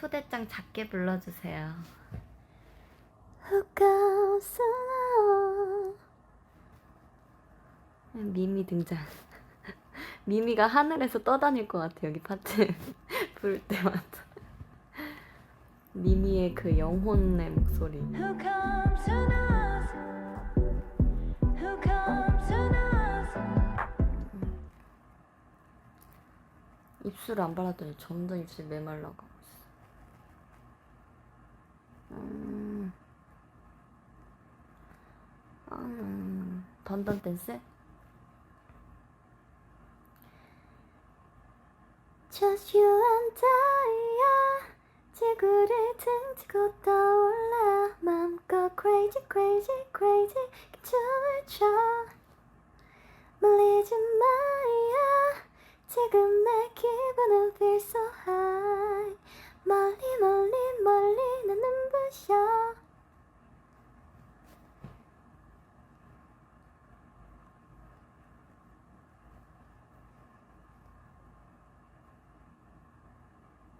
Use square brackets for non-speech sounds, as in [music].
초대장 작게 불러주세요. 미미 등장. [laughs] 미미가 하늘에서 떠다닐 것 같아 여기 파트 [laughs] 부를 때마다. 미미의 그 영혼의 목소리. 입술을 안 발랐더니 점점 입술이 메말라가고 있어. 음. 음. 단단 댄스? I 지구를 등지고 떠올라 맘껏 crazy crazy crazy 춤을 춰 말리지 마야 지금 내 기분은 feel so high